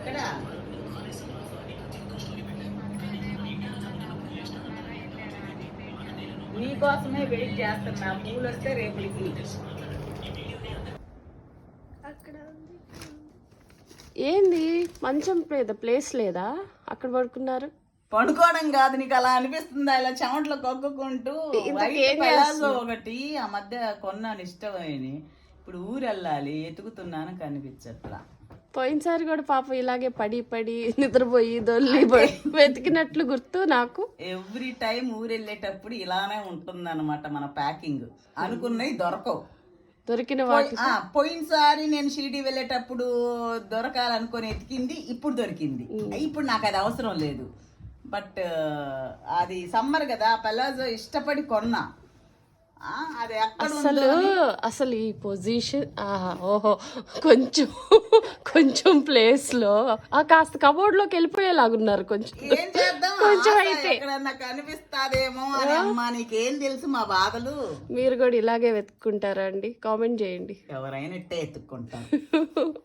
ఎక్కడ నీకోసమే వెయిట్ చేస్తున్నా. పూలు వస్తే రేపటికి ఏంది? మంచం మీద ప్లేస్ లేదా? అక్కడ పడుకున్నారు. పడుకోవడం కాదు నీకు అలా అనిపిస్తుందా? ఇలా చెమటలు కొక్కుకుంటూ ఒకటి ఆ మధ్య కొన్నాను ఇష్టమైన ఇప్పుడు ఊరు వెళ్ళాలి ఎతుకుతున్నాను కనిపించట్లా. పోయినసారి కూడా పాపం ఇలాగే పడి పడి నిద్రపోయి దొల్లి వెతికినట్లు గుర్తు నాకు. ఎవ్రీ టైం ఊరు వెళ్ళేటప్పుడు ఇలానే ఉంటుందన్నమాట మన ప్యాకింగ్. అనుకున్నవి దొరకవు. దొరికిన వాటి పోయినసారి నేను షిరిడి వెళ్ళేటప్పుడు దొరకాలనుకొని ఎతికింది ఇప్పుడు దొరికింది. ఇప్పుడు నాకు అది అవసరం లేదు. బట్ అది సమ్మర్ కదా పెలాజో ఇష్టపడి కొన్నా. అసలు అసలు ఈ పొజిషన్ ఓహో కొంచెం కొంచెం ప్లేస్లో ఆ కాస్త కబోర్డ్లోకి వెళ్ళిపోయేలాగున్నారు కొంచెం. ఏం కొంచెం అయితే. కనిపిస్తాదేమో నీకేం తెలుసు మా బాధలు? మీరు కూడా ఇలాగే వెతుక్కుంటారా అండి? కామెంట్ చేయండి. ఎవరైనా ఇట్టే ఎత్తుక్కుంటారు.